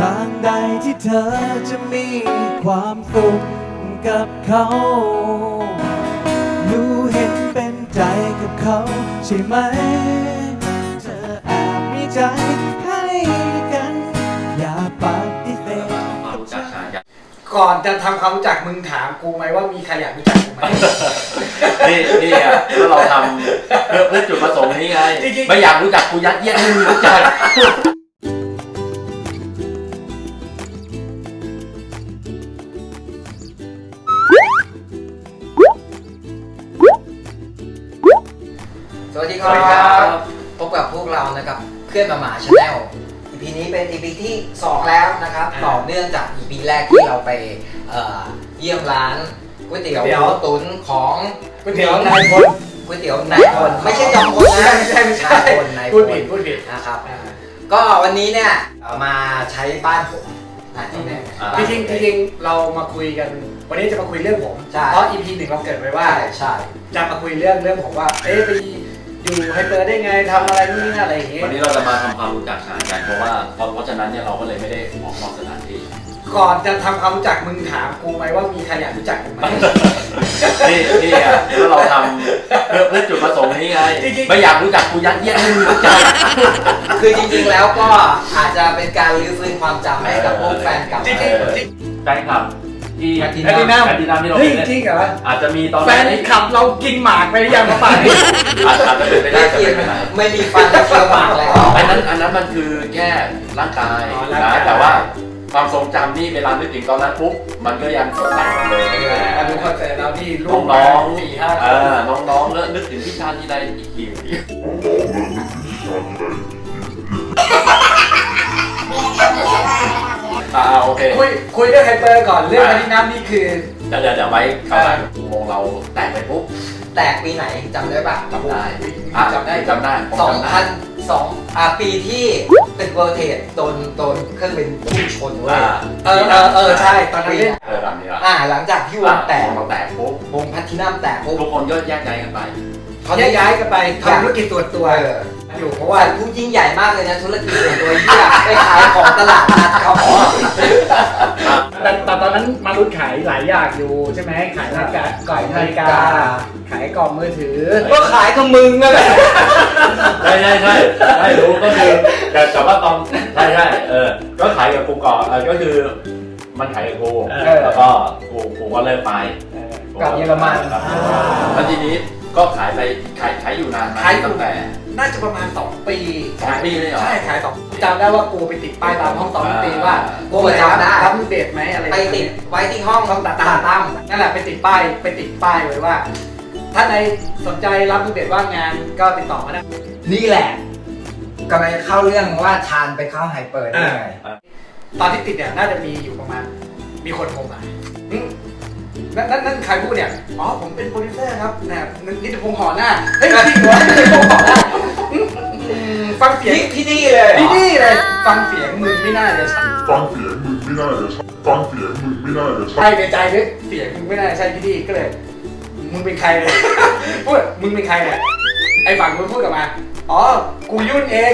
ทางใดที่เธอจะมีความสุขกับเขารู้เห็นเป็นใจกับเขาใช่ไหม เธอแอบมีใจให้กัน อย่าปฏิเสธมารู้จักหาอย่างก่อนจะทำความรู้จักมึงถามกูไหมว่ามีใครอยากรู้จักกูไหม นี่นี่อะถ้าเราทำเพื่อเพื่อจุดประสงค์นี้ไง จริงๆ ไม่อยากรู้จักกูยัดเยียดให้มึงรู้จัก วัสดีคสวัสดีครัรับบพบกับพวกเรานะครับเพื่อนมาหมาชาแนล EP นี้เป็น EP ที่ 2 แล้วนะครับอ่าต่อเนื่องจาก EP แรกที่เราไปเอ่อเยี่ยมร้านก๋วยเตี๋ยวก๋วยเตี๋ยวหมูตุ๋นของก๋วยเตี๋ยวนายพล ก๋วยเตี๋ยวนายพลไม่ใช่จอมพลนะไม่ใช่ไม่ใช่ นายพลนายพพูดลผิดพูดผิดนะครับ อ่าก็วันนี้เนี่ยเอ่อมาใช้บ้านผมอ่าที่เนี่ยอ่าจริงๆจริงๆเรามาคุยกัน วันนี้จะมาคุยเรื่องผม ใช่เพราะ EP หนึ่งเราเกิดไว้ว่า ใช่ใช่ จะมาคุยเรื่องเรื่องผมว่า เอ๊ะไป อยู่ไฮเปอร์ได้ไงทำอะไรนู่นนี่นั่นอะไรอย่างเงี้ยวันนี้เราจะมาทำความรู้จักหากันเพราะว่าเพราะเพราะฉะนั้นเนี่ยเราก็เลยไม่ได้ออกนอกสถานที่ก่อนจะทำความรู้จักมึงถามกูไหมว่ามีใครอยากรู้จักกูไหม นี่นี่อะถ้าเราทำเพื่อเพื่อจุดประสงค์นี้ไงจริงๆ ไม่อยากรู้จักกูยัดเยียดให้มึงรู้จัก คือจริงๆแล้วก็อาจจะเป็นการรื้อฟื้นความจำให้กับพวกแฟนเก่าจริงเออๆจริงแฟนคลับ ที่แพลติแพลตินัม แพลตินัมที่เราเฮ้ยเป็นจริงเหรออาจจะมีตอนแฟนนี้ขับเรากินหมากไปหรือยังมาป่านนี้ อาจจะเป็นไปได้ไม่จะกิเป็นนไปได้ ไม่มีฟันและเคี้ยวหมากแล้วอันนั้นอันนั้นมันคือแค่ร่างกายอ๋อร่างกายนะแต่ว่าความทรงจำนี่เวลานึกถึงตอนนั้นปุ๊บมันก็ยังสดใสเหมือนเดิมมาดูคอนเสิร์ตเราที่ลูกน้องๆสี่ห้าคเอนอน้องๆแล้วนึกถึงพี่ชาญทีไรอีกที อ่าโอเคคุยคุยเรื่องไฮเปอร์ก่อนเรื่องพันธิน้ำนี่คือ เดี๋ยวเดี๋ยวเดี๋ยวไว้คราวหลังวงเราแตกไปปุ๊บแตกปีไหนจำได้ปะจำได้อะจำได้จำได้ผมสองจำได้พันสองอ่าปีที่เป็นเวอร์เทสโดนโดนเครื่องบินพุ่งชนเว้ยอ่าเออเออเออใช่ตอนนั้นเล่นเออแบบนี้ละอ่าหลังจากที่วงแตกวงเราแตกปุ๊บวงพัทธินัมแตกปุ๊บทุกคนก็แยกย้ายกันไปเขาแยได้กย้ายกันไปทำธุรกิจตัวตัวเอออยู่ เพราะว่าว่าผู้ยิ่งใหญ่มากเลยนะ ธุรกิจส่วนตัวที่อยากไปขายของตลาดนัดเขาอ๋อแต่แต่ตอนนั้นมารุดขายหลายอย่างอยู่ใช่ไหมขายนาฬิกาก่อยนาฬิกา ขายกล่องมือถือ ก็ขายกับมึงนั่นแหละใช่ใช่ใช่ใช่รู้ก็คือแต่แต่ว่าตอนใช่ใช่เออ ก็ขายกับครูก่อนเออก็คือมันขายกับครูเออแล้วก็ครูครูก็เลิกไปกับเยอรมันครับแล้วทีนี้ก็ขายไปขายขายอยู่นานไหมขายอยู่ตั้งแต่ น่าจะประมาณ 2 ปีสองปีเลยเหรอ ใช่ขายสองจำได้ว่ากูไปติดป้ายตามห้องตอนดนตรีว่ากูจำได้รับมือเบสไหมอะไรไปติดไว้ที่ห้องห้องตาตาตั้มตั้มนั่นแหละไปติดป้ายไปติดป้ายไว้ว่า ถ้าในสนใจรับมือเบสว่างงานก็ติดต่อมาได้นี่แหละกำลังจะเข้าเรื่องว่าชานไปเข้าไฮเปอร์ได้ไงตอนที่ติดเนี่ยน่าจะมีอยู่ประมาณมีคนโทรมาอืมนั่นนั่นนั่นใครพูดเนี่ย อ๋อผมเป็นโปรดิวเซอร์ครับนะนิติพงษ์หอหน้าเฮ้ยจริงเหรอนิติพงษ์หอหน้าอืมอืม ฟังเสียงที่ที่นี่เลยที่นี่เลย ฟังเสียงมึงไม่น่าจะใช่ฟังเสียงมึงไม่น่าจะใช่ฟังเสียงมึงไม่น่าจะใช่ใช่ในใจนึกเสียงมึงไม่น่าจะใช่ที่นี่ก็เลย มึงเป็นใครเลยพูดมึงเป็นใครเนี่ยไอ้ฝั่งมึงพูดกลับมาอ๋อ กูยุ่นเอง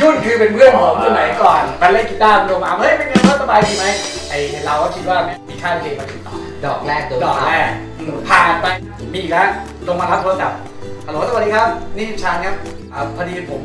ยุ่นคือเป็นเพื่อนผมสมัยก่อนมันเล่นกีตาร์มันโทรมาเฮ้ยเป็นไงว่างสบายดีไหมไอ้เราก็คิดว่ามีค่ายเพลงมาติดต่อดอกแรกโดนดอกแรกอืมผ่านไปมีอีกแล้วลงมารับโทรศัพท์ฮัลโหลสวัสดีครับ นี่ชาญครับ อ่าพอดีผม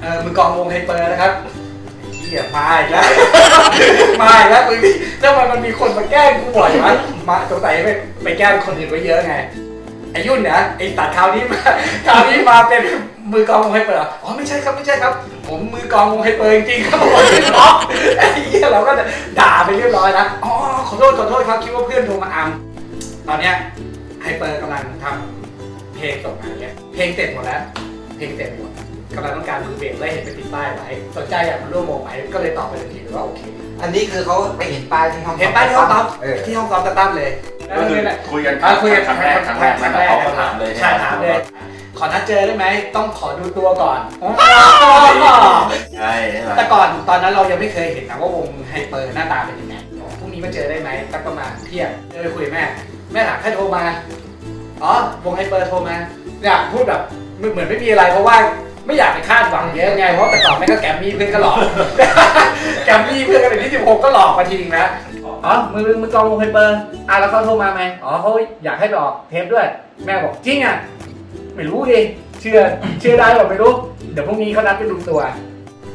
เอ่อมือกลองวงไฮเปอร์นะครับไอ้เหี้ยมาอีกแล้ว มาอีกแล้วมึงนี่ทำไมมันมีคนมาแกล้งกูบ่อยวะมาสงสัยไปไปแกล้งคนอื่นไว้เยอะไงไอ้ยุ่นเนี่ยไอ้ตัดคราวนี้มาคราวนี้มาเป็นมือกลองวงไฮเปอร์เหรออ๋อไม่ใช่ครับไม่ใช่ครับ ผมมือกลองวงไฮเปอร์จริงๆครับผมไม่ได้ล็อกไอ้เหี้ยเราก็จะด่าไปเรียบร้อยนะอ๋อขอโทษขอโทษครับคิดว่าเพื่อนโทรมาอัมตอนเนี้ยไฮเปอร์กำลังทำเพลงส่งมาเนี่ยเพลงเสร็จหมดแล้ว เพลงเสร็จหมด กำลังต้องการมือเบสเลยเห็นไปติดป้ายไว้สนใจอยากมาร่วมวงไหมก็เลยตอบไปทันทีเลยว่าโอเคอันนี้คือเขาไปเห็นป้ายที่ห้องเห็นป้ายที่ห้องซ้อมเออที่ห้องซ้อมตะตั้มเลยก็คือคุยกันอ่าคุยกันครั้งแรกครั้งแรกครั้งแรกเขาก็ถามเลยใช่ถามเลยขอนัดเจอได้ไหมต้องขอดูตัวก่อนใช่ใช่ไหมแต่ก่อนตอนนั้นเรายังไม่เคยเห็นนะว่าวงไฮเปอร์หน้าตาเป็นยังไงพรุ่งนี้มาเจอได้ไหมสักประมาณเที่ยงเจอคุยกับแม่ แม่ถามใครโทรมาอ๋อวงไฮเปอร์โทรมาเนี่ยพูดแบบเหมือนไม่มีอะไรเพราะว่า ไม่อยากไปคาดหวังเยอะไง เพราะแต่ก่อนแม่งก็แกมมี่เพื่อนก็หลอก แกมมี่เพื่อนกันเป็นที่สิบหกก็หลอกมาทีนึงนะ อ๋อ มือมือกองวงไฮเปอร์อะแล้วเขาโทรมาไหมอ๋อเขาอยากให้ไปออกเทปด้วย แม่บอกจริงอะ ไม่รู้ดิ เชื่อ เชื่อได้หรือไม่รู้ เดี๋ยวพรุ่งนี้เขานัดไปดูตัว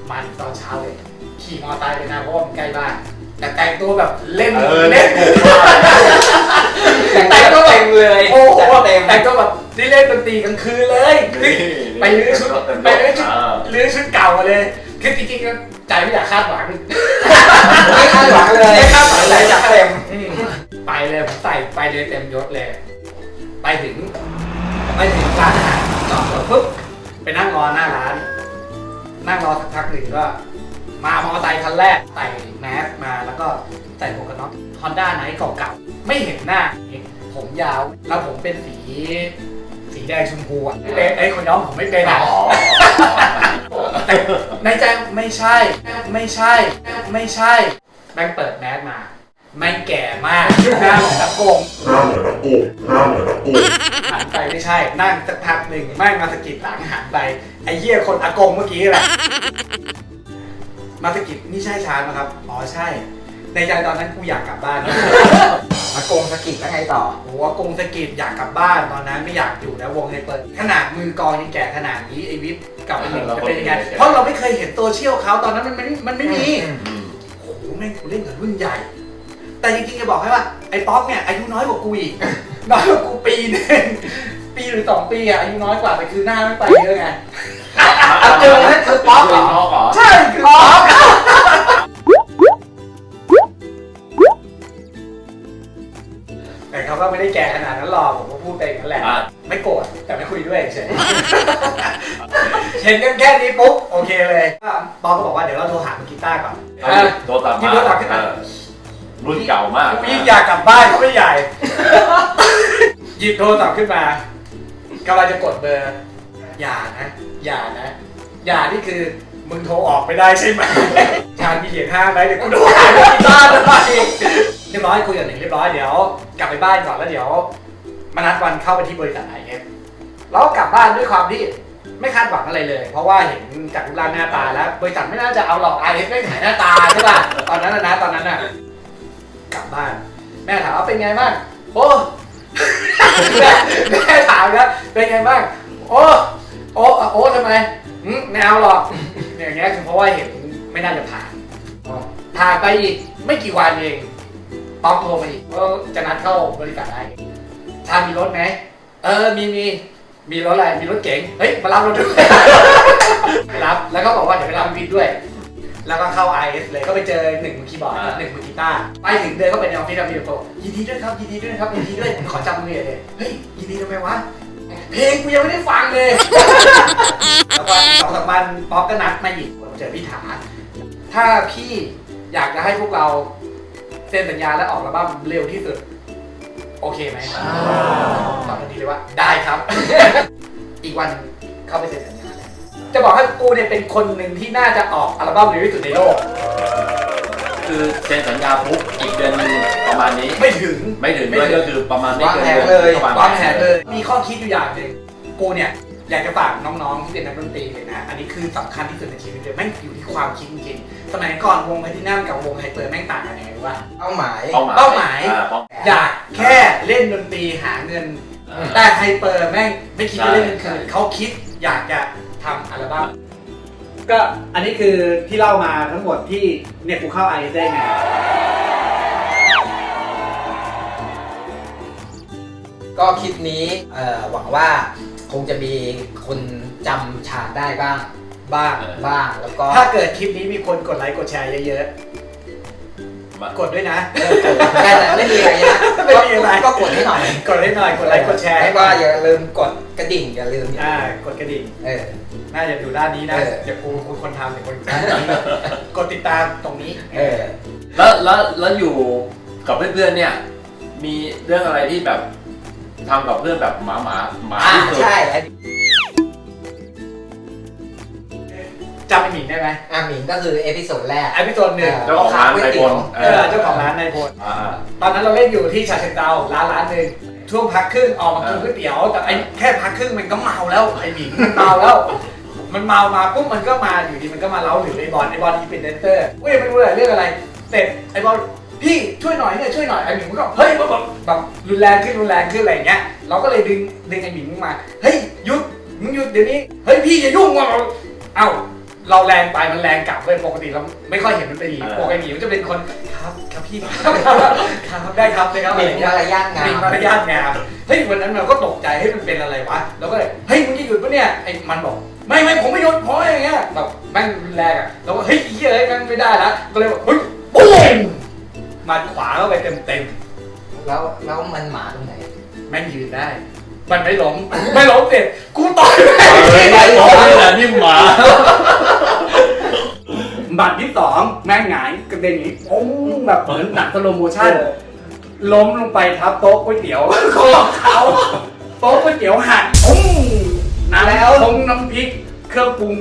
มาถึงตอนเช้าเลย ขี่มอเตอร์ไซค์ไปนะเพราะว่ามันใกล้บ้าน แต่แต่งตัวแบบเล่นเออเล่น แต่งตัวเต็มเลยโอ้โหจัดเต็มแต่งตัวแบบนี่เล่นดนตรีกลางคืนเลยคือไปลื้อชุดไปลื้อชุดอ่า ลื้อชุดเก่ามาเลยคือจริงๆก็ใจไม่อยากคาดหวังไม่คาดหวังเลยไม่คาดหวังเลยจัดเต็ม อืมไปเลยผมใส่ไปเลยเต็มยศเลย ไปถึง ไปถึงร้านอาหารจอดรถปุ๊บไปนั่งรอหน้าร้าน นั่งรอสักพักหนึ่งก็ มามอเตอร์ไซค์คันแรก ไนท์เก่าๆ ไม่เห็นหน้า ผมยาวแล้วผมเป็นสี สีแดงชมพูอะไม่เป็นไอ้คนย้อมผมไม่เป็นอะอ๋อแต่ในใจไม่ใช่ ไม่ใช่ ไม่ใช่แม่งเปิดแมสมาแม่งแก่มากหน้าเหมือนตะโกงหน้าเหมือนตะโกงหน้าเหมือนตะโกงหันไปไม่ใช่ นั่งสักพักหนึ่งแม่งมาสะกิดหลังหันไปไอ้เหี้ยคนอากงเมื่อกี้แหละมาสะกิดนี่ใช่ชานไหมครับ อ๋อใช่ ในใจตอนนั้นกูอยากกลับบ้านมาโกงสกิดแล้วไงต่อ โอ้โหอากงสะกิดอยากกลับบ้านตอนนั้นไม่อยากอยู่แล้ววงไฮเปิด ขนาดมือกลองยังแก่ขนาดนี้ไอวิทย์กับไอหนึ่งจะเป็นยังไงเพราะเราไม่เคยเห็นโซเชียลเขาตอนนั้นมันไม่มันไม่มีอืมโอ้โหแม่งกูเล่นกับรุ่นใหญ่ แต่จริงๆจะบอกให้ว่าไอ้ป๊อกเนี่ยอายุน้อยกว่ากูอีกน้อยกว่ากูปีนึงปีหรือสองปีอะอายุน้อยกว่าแต่คือหน้าไม่ไปเยอะไงเอาเจอนั่นคือป๊อปเหรอน้องเหรอใช่คือป๊อก เขาก็ไม่ได้แก่ขนาดนั้นหรอกผมก็พูดไปอย่างนั้นแหละ อะ ไม่โกรธแต่ไม่คุยด้วยเฉย เห็นกันแค่นี้ปุ๊บโอเคเลยปอก็บอกว่าเดี๋ยวเราโทรหาคุณกีตาร์ก่อนเอาโทรศัพท์หยิบมาโทรศัพท์ขึ้นมาเออรุ่นเก่ามากกูยิ่งอยากกลับบ้านเขาไม่ใหญ่ หยิบโทรศัพท์ขึ้นมากำลังจะกดเบอร์ อย่านะ อย่านะ อย่านี่คือมึงโทรออกไม่ได้ใช่ไหมชาญมีเหรียญห้าไหมเดี๋ยวกูโทรหาที่บ้านทำไมเรียบร้อยคุยกับหนึ่งเรียบร้อยเดี๋ยวกลับไปบ้านก่อนแล้วเดี๋ยวมานัดวันเข้าไปที่บริษัทไอเอฟแล้วก็กลับบ้านด้วยความที่ไม่คาดหวังอะไรเลย เพราะว่าเห็นจากรูปร่างหน้าตาแล้วบริษัทไม่น่าจะเอาหรอกไอเอฟไม่ขายหน้าตาใช่ป่ะตอนนั้นนะตอนนั้นน่ะกลับบ้าน แม่ถามว่าเป็นไงบ้างโอ้แม่แม่ถามครับเป็นไงบ้างโอ้โอ้โอ้ทำไมหืมไม่เอาหรอกอย่างเงี้ยคือเพราะว่าเห็นไม่น่าจะผ่านผ่านไปอีกไม่กี่วันเอง ป๊อกโทรมาอีกว่าจะนัดเข้าบริษัทได้ชามีรถไหมเออมีมีมีรถอะไรมีรถเก๋งเฮ้ยมารับเราด้วยไปรับแล้วก็บอกว่าเดี๋ยวไปรับวินด้วยแล้วก็เข้า IS เลยก็ไปเจอหนึ่งมือคีย์บอร์ดกับหนึ่งมือกีตาร์ไปถึงเดินเข้าไปในออฟฟิศแล้วมีโตยินดีด้วยครับยินดีด้วยครับยินดีด้วยขอจำมือเลยเฮ้ยยินดีทำไมวะเพลงกูยังไม่ได้ฟังเลยแล้วก็สองสามวันป๊อกก็นัดมาอีกเจอพี่ถาถ้าพี่อยากจะให้พวกเรา เซ็นสัญญาและออกอัลบั้มเร็วที่สุด โอเคไหมตอบทันทีเลยว่าได้ครับ อีกวันเข้าไปเซ็นสัญญาแล้วจะบอกให้กูเนี่ยเป็นคนหนึ่งที่น่าจะออกอัลบั้มเร็วที่สุดในโลก คือเซ็นสัญญาปุ๊บอีกเดือนหนึงประมาณนี้ ไม่ถึง ไม่ถึงด้วยก็คือประมาณไม่เกินวางแผนดือนเลยประมณ วางแผนเลย มีข้อคิดอยู่อย่างหนึ่งกูเนี่ยอยากจะฝากน้องๆที่เป็นนักดนตรีเลยนะ อันนี้คือสำคัญที่สุดในชีวิตเลยแม่งอยู่ที่ความคิดจริงๆ สมัยก่อนวงแพทินัมกับวงไฮเปอร์แม่งต่างกันยังไงรู้ป่ะเป้าหมายเป้าหมายเป้าหมาย อ่เป้าอยากแค่เล่นดนตรีหาเงินแต่ไฮเปอร์แม่งไม่คิดจะเล่นเงินคืนเขาคิดอยากจะทำอัลบั้มก็อันนี้คือที่เล่ามาทั้งหมดที่เนี่ยกูเข้าไอได้ไงก็คลิปนี้เอ่อหวังว่าคงจะมีคนจำฉากได้บ้าง บ้าง บ้างแล้วก็ถ้าเกิดคลิปนี้มีคนกดไลค์กดแชร์เยอะมาๆกดด้วยนะได้แต่ไม่มีอะไรนะไม่มีอะไร ก็กดให้หน่อยกดให้หน่อยกดไลค์กดแชร์ให้ว่าอย่าลืมกดกระดิ่งอย่าลืมอ่ากดกระดิ่ง เออ น่าจะอยู่ด้านนี้นะเออเดี๋ยวกูกูคนทำเดี๋ยวคนทำกดติดตามตรงนี้ เออ แล้วแล้วแล้วอยู่กับเพื่อนๆเนี่ย มีเรื่องอะไรที่แบบทำกับเพื่อนแบบหมาหมาหมาอ่าที่สุด ใช่ ไอหมิงได้ไหมอาหมิงก็คือเอพิโซดแรก ไอพิโซดหนึ่งเจ้าของร้านไอโฟนเออเจ้าของร้านในโพสอ่าตอนนั้นเราเล่นอยู่ที่ชาเชิงเทราร้านร้านหนึ่งช่วงพักครึ่งออกมากินก๋วยเตี๋ยวแต่ไอ้แค่พักครึ่งมันก็เมาแล้วไอ้หมิงมันเมาแล้ว มันเมามาปุ๊บมันก็มาอยู่ดีมันก็มาเล้าหรือไอ้บอลไอ้บอลที่เป็นแดนเซอร์เว้ยไม่รู้เลยเรื่องอะไรเสร็จไอ้บอลพี่ช่วยหน่อยเนี่ยช่วยหน่อยไอ้หมิงมันก็เฮ้ยแบบแบบแบบรุนแรงขึ้นรุนแรงขึ้นอะไรอย่างเงี้ยเราก็เลยดึงดึงไอ้หมิงมาเฮ้ยหยุดมึงหยุดเดี๋ยวนี้เฮ้ยพี่อย่ายุ่งว่ะเอ้า เราแรงไปมันแรงกลับเว้ยปกติเราไม่ค่อยเห็นมันเป็นอย่างนี้ปกติมันจะเป็นคนครับครับพี่ครับครับได้ครับได้ครับมีอะไรอย่างเงี้ยมารยาทงามีมมารยาทงามเฮ้ยวันนั้นเราก็ตกใจเฮ้ยมันเป็นอะไรวะเราก็เลยเฮ้ยมึงจะหยุดปะเนี่ยไอ้มันบอกไม่ไม่ผมไม่หยุดเพราะอย่างเงี้ยแบบแม่งรุนแรงอะเราก็เฮ้ยไอ้เหี้ยเอ้ยแม่งไม่ได้ละก็เลยบอกเฮ้ยปุ้มมาขวาเข้าไปเต็มเต็มแล้วแล้วมันหมาตรงไหนๆแม่งยืนได้ มันไม่ล้ม ไม่ล้มเสร็จกูต่อยเฮ้ยไอ้บอลนี่แหละนี่หมาบัตรที่สองแม่งหงายกระเด็นอย่างนี้โอ้แบบเหมือนหนังสโลโมชั่นล้มลงไปทับโต๊ะก๋วยเตี๋ยวคอเขาโต๊ะก๋วยเตี๋ยวหักปุ้งน้ำแล้วทงน้ำพริก เครื่องปรุง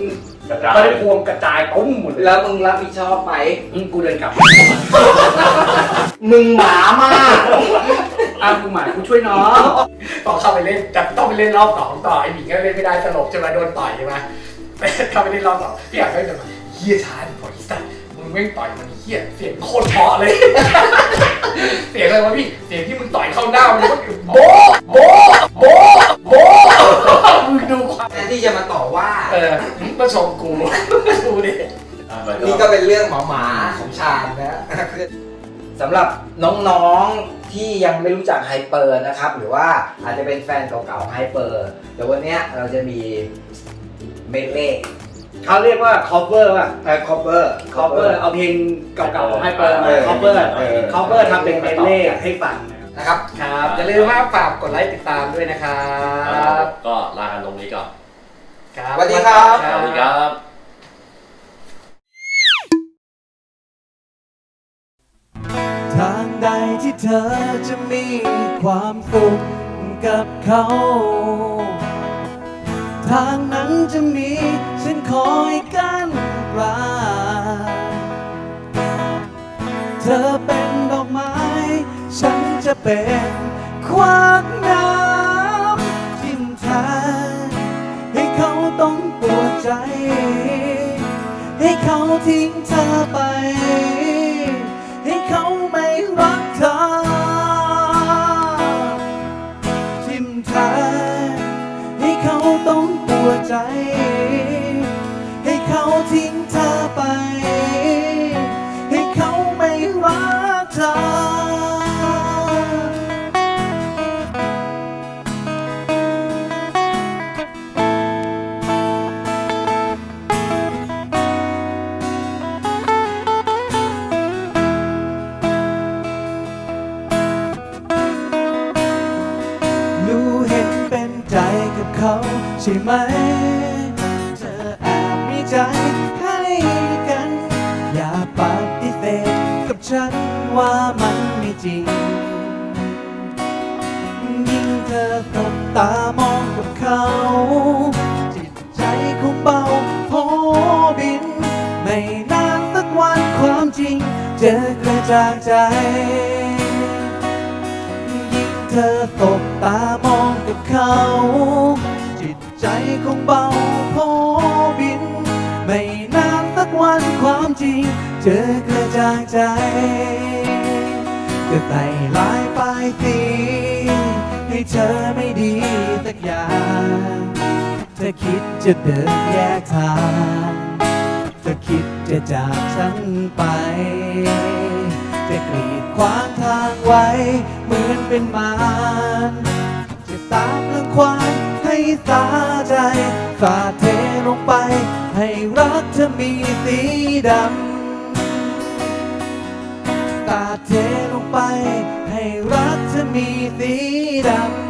กระจายไปพวงกระจายปุ้มหมดเลยแล้วมึงรับผิดชอบไหมอืมกูเดินกลับ มึงหมามาก อ้าวกูหมายกูช่วยน้องต่อเข้าไปเล่นจะต้องไปเล่นรอบสองต่อไอ้หมิงก็เล่นไม่ได้สลบใช่ไหมโดนต่อยใช่ไหมไปเข้าไปเล่นรอบสองพี่อยากเล่นแบบเฮียชาดิพออีสัตว์มึงแม่งต่อยมันเฮียเสียงโคตรเพราะเลย เสียงอะไรวะพี่เสียงที่มึงต่อยเข้าหน้ามันก็โบ๊ะโบ๊ะโบ๊ะโบ๊ะมึงดูความแทนที่จะมาต่อว่าเออมึงมาชมกูดูดิอะไปต่อนี่ก็เป็นเรื่องหมาหมาๆของชาญนะคือ สำหรับน้องๆที่ยังไม่รู้จักไฮเปอร์นะครับ หรือว่าอาจจะเป็นแฟนเก่าๆไฮเปอร์เดี๋ยววันเนี้ยเราจะมีเมดเล่เขาเรียกว่า cover ป่ะเอ่อ cover cover เอาเพลงเก่าๆของไฮเปอร์มาเออ cover เออ cover ทำเป็นเมดเล่ให้ฟังนะครับนะครับครับอย่าลืมว่าฝากกดไลค์ติดตามด้วยนะครัครับบก็ลากันตรงนี้ก่อนครับสวัสดีครับสวัสดีครับ ทางใดที่เธอจะมีความสุขกับเขา ทางนั้นจะมีฉันคอยกันกลางเธอเป็นดอกไม้ ฉันจะเป็นควักน้ำทิมทางให้เขาต้องปวดใจ ให้เขาทิ้งเธอไป ให้เขา รักเธอทิมทงให้เขาต้องปวดใจ อสบตามองกับเขา จิตใจคงเบาโพบิน ไม่นานสักวันความจริง เจอกระจางใจ ยิ่งเธอตบตามองกับเขา จิตใจคงเบาโพบิน ไม่นานสักวันความจริง เจอกระจางใจ จะใส่ลายป้ายสี ให้เธอไม่ดีสักอย่างเธอคิดจะเดินแยกทางเธอคิดจะจากฉันไปจะกรีดขวางทางไว้ เหมือนเป็นมารจะตามรังควานให้สาใจสาเทลงไป ให้รักเธอมีสีดำาดเทลงไป ให้รักเธอมีสีดำ